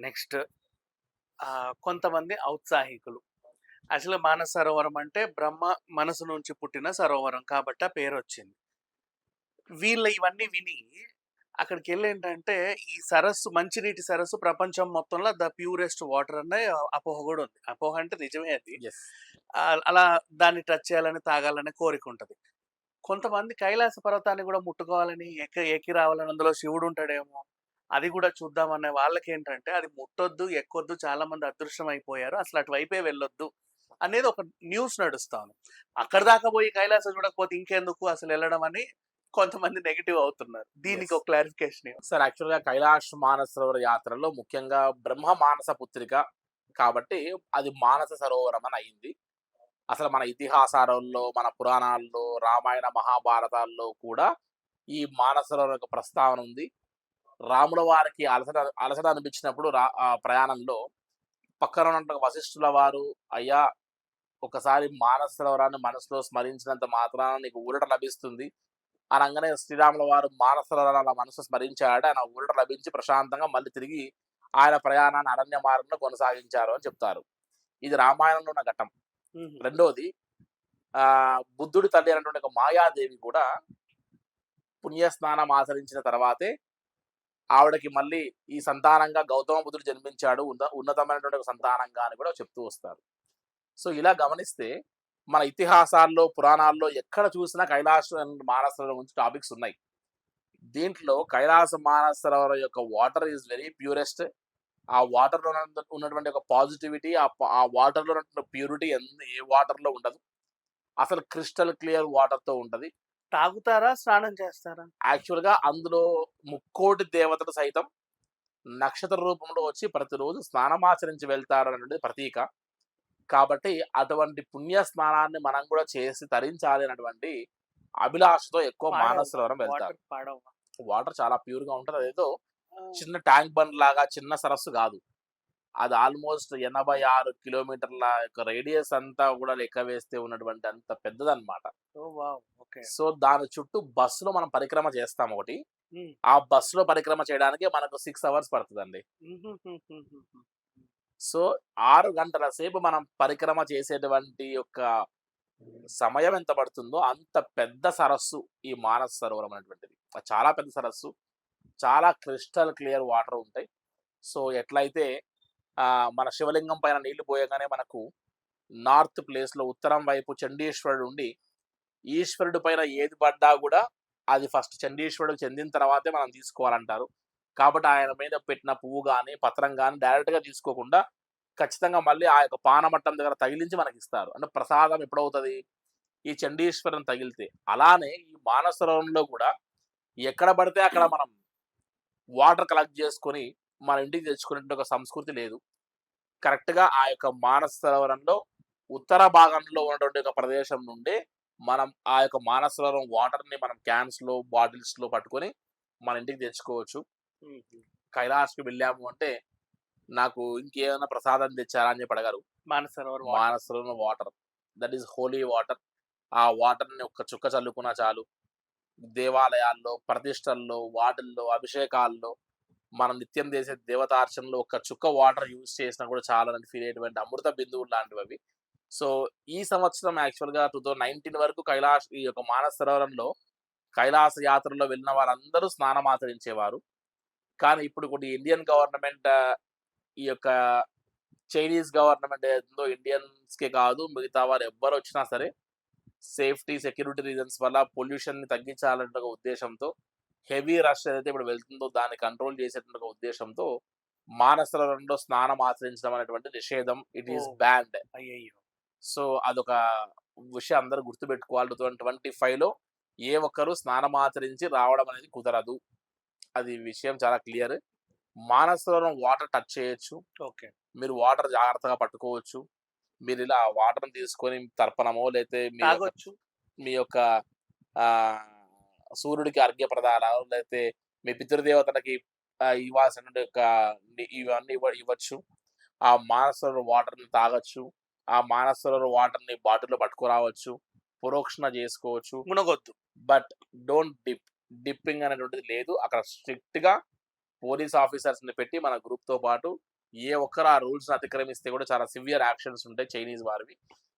Next కొంతమంది ఔత్సాహికులు. అసలు మానస సరోవరం అంటే బ్రహ్మ మనసు నుంచి పుట్టిన సరోవరం కాబట్టి ఆ పేరు వచ్చింది వీళ్ళ ఇవన్నీ విని అక్కడికి వెళ్ళి ఏంటంటే ఈ సరస్సు మంచినీటి సరస్సు ప్రపంచం మొత్తంలో ద ప్యూరెస్ట్ వాటర్ అనే అపోహ కూడా ఉంది. అపోహ అంటే నిజమే అది. అలా దాన్ని టచ్ చేయాలని తాగాలని కోరిక ఉంటుంది. కొంతమంది కైలాస పర్వతాన్ని కూడా ముట్టుకోవాలని ఎక్క ఎక్కి రావాలని అందులో శివుడు ఉంటాడేమో. అది కూడా చూద్దామనే వాళ్ళకి ఏంటంటే అది ముట్టొద్దు ఎక్కొద్దు చాలా మంది అదృశ్యం అయిపోయారు అసలు అటువైపే వెళ్ళొద్దు అనేది ఒక న్యూస్ నడుస్తాను. అక్కడ దాకా పోయి కైలాసం చూడకపోతే ఇంకెందుకు అసలు వెళ్ళడం అని కొంతమంది నెగిటివ్ అవుతున్నారు. దీనికి. ఒక క్లారిఫికేషన్ సార్ యాక్చువల్గా కైలాష్ మానస సరోవర యాత్రలో ముఖ్యంగా బ్రహ్మ మానస పుత్రిక కాబట్టి అది మానస సరోవరం అని అయింది. అసలు మన ఇతిహాసాలలో మన పురాణాల్లో రామాయణ మహాభారతాల్లో కూడా ఈ మానస సరోవరం యొక్క ప్రస్తావన ఉంది. రాముల వారికి అలసట అలసట అనిపించినప్పుడు రా ఆ ప్రయాణంలో పక్కన ఉన్న వశిష్ఠుల వారు అయ్యా ఒకసారి మానస సరోవరాన్ని మనసులో స్మరించినంత మాత్రాన నీకు ఊరట లభిస్తుంది అనగానే శ్రీరాముల వారు మానస సరోవరాల మనసు స్మరించాడు ఆయన ఊరట లభించి ప్రశాంతంగా మళ్ళీ తిరిగి ఆయన ప్రయాణాన్ని అరణ్య మార్గంలో కొనసాగించారు అని చెప్తారు. ఇది రామాయణంలో ఉన్న ఘట్టం. రెండోది ఆ బుద్ధుడి తల్లి అయినటువంటి ఒక మాయాదేవి కూడా పుణ్యస్నానం ఆచరించిన తర్వాతే ఆవిడకి మళ్ళీ ఈ సంతానంగా గౌతమ బుద్ధుడు జన్మించాడు ఉన్న ఉన్నతమైనటువంటి ఒక సంతానంగా అని కూడా చెప్తూ వస్తారు. సో ఇలా గమనిస్తే మన ఇతిహాసాల్లో పురాణాల్లో ఎక్కడ చూసినా కైలాస మానసరోవరం గురించి టాపిక్స్ ఉన్నాయి. దీంట్లో కైలాస మానసరోవరం యొక్క వాటర్ ఈజ్ వెరీ ప్యూరెస్ట్. ఆ వాటర్లో ఉన్నటువంటి ఒక పాజిటివిటీ ఆ వాటర్లో వాటర్లో ఉన్నటువంటి ప్యూరిటీ ఏ వాటర్లో ఉండదు. అసలు క్రిస్టల్ క్లియర్ వాటర్తో తాగుతారా? స్నానం చేస్తారా? యాక్చువల్గా అందులో ముక్కోటి దేవతలు సైతం నక్షత్ర రూపంలో వచ్చి ప్రతిరోజు స్నానమాచరించి వెళ్తారు అనేటువంటి ప్రతీక. కాబట్టి అటువంటి పుణ్య స్నానాన్ని మనం కూడా చేసి తరించాలి అనేటువంటి అభిలాషతో ఎక్కువ మానస సరోవరం వెళ్తారు. వాటర్ చాలా ప్యూర్గా ఉంటది. అదేదో చిన్న ట్యాంక్ బండ్ లాగా చిన్న సరస్సు కాదు. అది ఆల్మోస్ట్ ఎనభై ఆరు కిలోమీటర్ల యొక్క రేడియస్ అంతా కూడా లెక్క వేస్తే ఉన్నటువంటి అంత పెద్దదన్నమాట. సో దాని చుట్టూ బస్సులో మనం పరిక్రమ చేస్తాం ఒకటి. ఆ బస్సులో పరిక్రమ చేయడానికి మనకు సిక్స్ అవర్స్ పడుతుందండి. సో ఆరు గంటల సేపు మనం పరిక్రమ చేసేటువంటి యొక్క సమయం ఎంత పడుతుందో అంత పెద్ద సరస్సు ఈ మానస సరోవరం అనేటువంటిది. చాలా పెద్ద సరస్సు. చాలా క్రిస్టల్ క్లియర్ వాటర్ ఉంటాయి. సో ఎట్లయితే ఆ, మన శివలింగం పైన నీళ్ళు పోయగానే మనకు నార్త్ ప్లేస్లో ఉత్తరం వైపు చండీశ్వరుడు ఉండి ఈశ్వరుడు పైన ఏది పడ్డా కూడా అది ఫస్ట్ చండీశ్వరుడు చెందిన తర్వాతే మనం తీసుకోవాలంటారు. కాబట్టి ఆయన మీద పెట్టిన పువ్వు కానీ పత్రం కానీ డైరెక్ట్గా తీసుకోకుండా ఖచ్చితంగా మళ్ళీ ఆ యొక్క పానమట్టం దగ్గర తగిలించి మనకి ఇస్తారు. అంటే ప్రసాదం ఎప్పుడవుతుంది? ఈ చండీశ్వరం తగిలితే. అలానే ఈ మానసరోవరంలో కూడా ఎక్కడ పడితే అక్కడ మనం వాటర్ కలెక్ట్ చేసుకొని మన ఇంటికి తెచ్చుకునే ఒక సంస్కృతి లేదు. కరెక్ట్గా ఆ యొక్క మానసరోవరంలో ఉత్తర భాగంలో ఉన్నటువంటి ఒక ప్రదేశం నుండి మనం ఆ యొక్క మానస సరోవరం వాటర్ని మనం క్యాన్స్లో బాటిల్స్లో పట్టుకొని మన ఇంటికి తెచ్చుకోవచ్చు. కైలాస్కి వెళ్ళాము అంటే నాకు ఇంకేమైనా ప్రసాదం తెచ్చారా అని చెప్పి అడగారు. Manasa Sarovar Manasa Sarovaram water. That is holy water. ఆ వాటర్ని ఒక్క చుక్క చల్లుకున్నా చాలు. దేవాలయాల్లో ప్రతిష్టల్లో వాటిల్లో అభిషేకాల్లో మనం నిత్యం చేసే దేవతార్చనలో ఒక చుక్క వాటర్ యూజ్ చేసినా కూడా చాలా ఫీల్ అయ్యేటువంటి అమృత బిందువులు లాంటివి అవి. సో ఈ సంవత్సరం యాక్చువల్గా టూ థౌజండ్ నైన్టీన్ వరకు కైలాస్ ఈ యొక్క మానస సరోవరంలో కైలాస యాత్రలో వెళ్ళిన వాళ్ళందరూ స్నానం ఆచరించేవారు. కానీ ఇప్పుడు కొన్ని ఇండియన్ గవర్నమెంట్ ఈ యొక్క చైనీస్ గవర్నమెంట్ ఏదో ఇండియన్స్ కే కాదు మిగతా వారు ఎవ్వరు వచ్చినా సరే సేఫ్టీ సెక్యూరిటీ రీజన్స్ వల్ల పొల్యూషన్ని తగ్గించాలనే ఒక ఉద్దేశంతో హెవీ రష్ ఏదైతే ఇప్పుడు వెళ్తుందో దాన్ని కంట్రోల్ చేసేటువంటి ఉద్దేశంతో మానసరంలో స్నానం ఆచరించడం అనేటువంటి నిషేధం ఇట్ ఈస్. బ్యాండ్ అయ్యయ్యో! సో అదొక విషయం అందరూ గుర్తుపెట్టుకోవాలి టూ థౌసండ్ ట్వంటీ ఫైవ్లో ఏ ఒక్కరు స్నానం ఆచరించి రావడం అనేది కుదరదు. అది విషయం చాలా క్లియర్. మానసరోవరం వాటర్ టచ్ చేయొచ్చు. ఓకే. మీరు వాటర్ జాగ్రత్తగా పట్టుకోవచ్చు. మీరు ఇలా వాటర్ తీసుకొని తర్పణమో లేకపోతే మీ యొక్క- తాగొచ్చు. మీ యొక్క ఆ సూర్యుడికి అర్ఘ్య ప్రదానాలు లేకపోతే మీ పితృదేవతలకి ఇవ్వాల్సిన యొక్క ఇవన్నీ ఇవ్వ- ఇవ్వచ్చు. ఆ మానసరోవర్ వాటర్ని తాగొచ్చు. ఆ మానసరోవర్ వాటర్ని బాటిల్లో పట్టుకురావచ్చు పురోక్షణ చేసుకోవచ్చు. మునగొద్దు. But don't dip. డిప్పింగ్ అనేటువంటిది లేదు. అక్కడ స్ట్రిక్ట్గా పోలీస్ ఆఫీసర్స్ని పెట్టి మన గ్రూప్తో పాటు ఏ ఒక్కరు ఆ రూల్స్ అతిక్రమిస్తే కూడా చాలా సివియర్ యాక్షన్స్ ఉంటాయి చైనీస్ వారివి.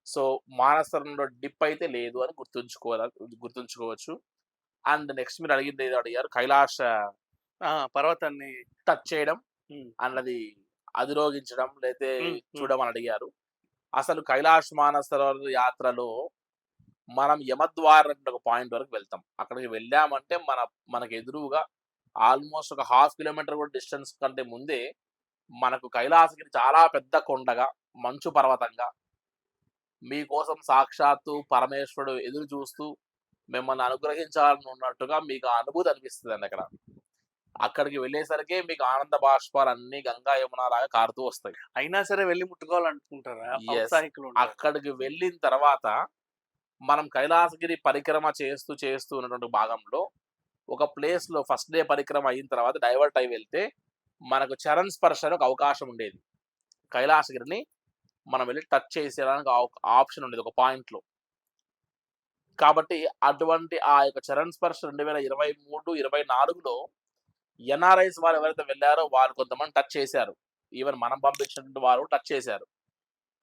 సో మానసరంలో డిప్ అయితే లేదు అని గుర్తుంచుకోవాలి గుర్తుంచుకోవచ్చు. అండ్ నెక్స్ట్ మీరు అడిగింది ఏదో అడిగారు కైలాష్ ఆ, పర్వతాన్ని టచ్ చేయడం ఉమ్, అన్నది అధిరోగించడం లేతే. చూడమని అడిగారు. అసలు కైలాష్ మానసరోవర్ యాత్రలో మనం యమద్వారం ఒక పాయింట్ వరకు వెళ్తాం. అక్కడికి వెళ్ళామంటే మన మనకు ఎదురుగా ఆల్మోస్ట్ ఒక హాఫ్ కిలోమీటర్ కూడా డిస్టెన్స్ కంటే ముందే మనకు కైలాసగిరి చాలా పెద్ద కొండగా మంచు పర్వతంగా మీకోసం సాక్షాత్తు పరమేశ్వరుడు ఎదురు చూస్తూ మిమ్మల్ని అనుగ్రహించాలని ఉన్నట్టుగా మీకు ఆ అనుభూతి అనిపిస్తుంది అండి అక్కడ. అక్కడికి వెళ్ళేసరికి మీకు ఆనంద బాష్పాలు అన్ని గంగా యమున లాగా కారుతూ వస్తాయి. అయినా సరే వెళ్ళి ముట్టుకోవాలనుకుంటారా. అక్కడికి వెళ్ళిన తర్వాత మనం కైలాసగిరి పరిక్రమ చేస్తూ చేస్తూ ఉన్నటువంటి భాగంలో ఒక ప్లేస్లో ఫస్ట్ డే పరిక్రమ అయిన తర్వాత డైవర్ట్ అయి వెళ్తే మనకు చరణ్ స్పర్శ అనే ఒక అవకాశం ఉండేది. కైలాసగిరిని మనం వెళ్ళి టచ్ చేసేయడానికి ఆప్షన్ ఉండేది ఒక పాయింట్లో కాబట్టి అటువంటి ఆ యొక్క చరణ్ స్పర్శ రెండు వేల ఇరవై మూడు ఇరవై నాలుగులో ఎన్ఆర్ఐస్ వారు ఎవరైతే వెళ్ళారో వారు కొంతమంది టచ్ చేశారు. ఈవెన్ మనం పంపించినటువంటి వారు టచ్ చేశారు.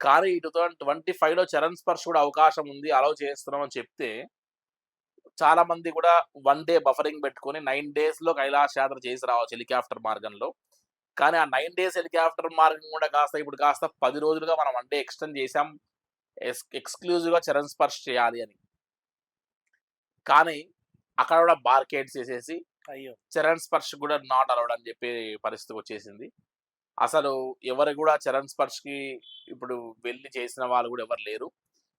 కానీ ఇటు టూ థౌజండ్ ట్వంటీ ఫైవ్లో చరణ్ స్పర్శ కూడా అవకాశం ఉంది అలౌ చేస్తున్నాం అని చెప్తే చాలా మంది కూడా వన్ డే బఫరింగ్ పెట్టుకొని నైన్ డేస్లో కైలాస యాత్ర చేసి రావచ్చు హెలికాప్టర్ మార్గంలో. కానీ ఆ నైన్ డేస్ హెలికాప్టర్ మార్గం కూడా కాస్త ఇప్పుడు కాస్త పది రోజులుగా మనం వన్ డే ఎక్స్టెండ్ చేసాం ఎక్స్క్లూజివ్గా చరణ్ స్పర్శ చేయాలి అని. కానీ అక్కడ కూడా బార్కేడ్స్ చేసేసి చరణ్ స్పర్శ కూడా నాట్ అలౌడ్ అని చెప్పి పరిస్థితి వచ్చేసింది. అసలు ఎవరు కూడా చరణ్ స్పర్శకి ఇప్పుడు వెళ్ళి చేసిన వాళ్ళు కూడా ఎవరు లేరు.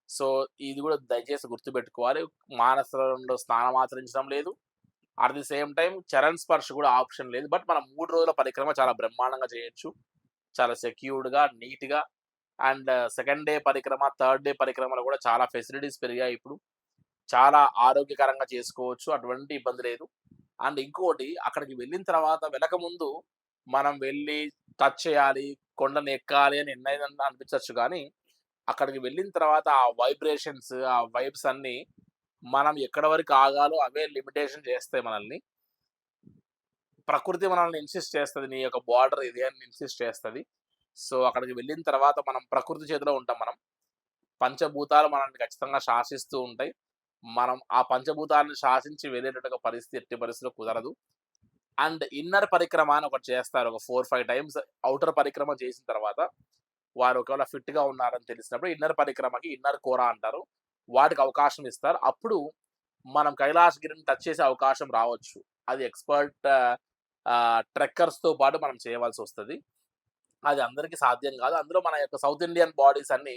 సో ఇది కూడా దయచేసి గుర్తుపెట్టుకోవాలి. మానసంలో స్నానం ఆచరించడం లేదు. అట్ ది సేమ్ టైం చరణ్ స్పర్శ కూడా ఆప్షన్ లేదు. బట్ మనం మూడు రోజుల పరిక్రమ చాలా బ్రహ్మాండంగా చేయొచ్చు. చాలా సెక్యూర్డ్గా నీట్గా అండ్ సెకండ్ డే పరిక్రమ థర్డ్ డే పరిక్రమలో కూడా చాలా ఫెసిలిటీస్ పెరిగాయి ఇప్పుడు. చాలా ఆరోగ్యకరంగా చేసుకోవచ్చు. అటువంటి ఇబ్బంది లేదు. అండ్ ఇంకోటి అక్కడికి వెళ్ళిన తర్వాత వెళ్ళక ముందు మనం వెళ్ళి టచ్ చేయాలి కొండను ఎక్కాలి అని ఎన్నైనా అనిపించవచ్చు కానీ అక్కడికి వెళ్ళిన తర్వాత ఆ వైబ్రేషన్స్ ఆ వైబ్స్ అన్ని మనం ఎక్కడ వరకు ఆగాలో అవే లిమిటేషన్ చేస్తాయి మనల్ని ప్రకృతి మనల్ని ఇన్సిస్ట్ చేస్తుంది నీ యొక్క బార్డర్ ఇది అని ఇన్సిస్ట్ చేస్తుంది. సో అక్కడికి వెళ్ళిన తర్వాత మనం ప్రకృతి చేతిలో ఉంటాం మనం. పంచభూతాలు మనల్ని ఖచ్చితంగా శాసిస్తూ ఉంటాయి. మనం ఆ పంచభూతాలను శాసించి వెళ్ళేటట్టుగా పరిస్థితి ఎట్టి పరిస్థితిలో కుదరదు. అండ్ ఇన్నర్ పరిక్రమ అని ఒకటి చేస్తారు. ఒక ఫోర్ ఫైవ్ టైమ్స్ అవుటర్ పరిక్రమ చేసిన తర్వాత వారు ఒకవేళ ఫిట్గా ఉన్నారని తెలిసినప్పుడు ఇన్నర్ పరిక్రమకి ఇన్నర్ కోర అంటారు. వాటికి అవకాశం ఇస్తారు. అప్పుడు మనం కైలాసగిరిని టచ్ చేసే అవకాశం రావచ్చు. అది ఎక్స్పర్ట్ ట్రెక్కర్స్తో పాటు మనం చేయవలసి వస్తుంది. అది అందరికీ సాధ్యం కాదు. అందులో మన యొక్క సౌత్ ఇండియన్ బాడీస్ అన్ని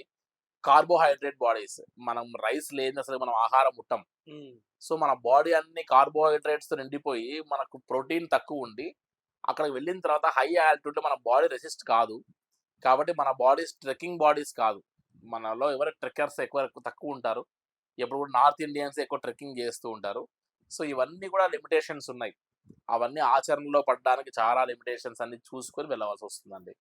కార్బోహైడ్రేట్ బాడీస్. మనం రైస్ లేని అసలు మనం ఆహారం ముట్టం. సో మన బాడీ అన్ని కార్బోహైడ్రేట్స్తో నిండిపోయి మనకు ప్రోటీన్ తక్కువ ఉండి అక్కడికి వెళ్ళిన తర్వాత హై ఆల్టిట్యూడ్ మన బాడీ రెసిస్ట్ కాదు. కాబట్టి మన బాడీస్ ట్రెక్కింగ్ బాడీస్ కాదు. మనలో ఎవరు ట్రెక్కర్స్ ఎక్కువ తక్కువ ఉంటారు. ఎప్పుడు కూడా నార్త్ ఇండియన్స్ ఎక్కువ ట్రెక్కింగ్ చేస్తూ ఉంటారు. సో ఇవన్నీ కూడా లిమిటేషన్స్ ఉన్నాయి. అవన్నీ ఆచరణలో పడడానికి చాలా లిమిటేషన్స్ అన్ని చూసుకొని వెళ్ళవలసి వస్తుందండి.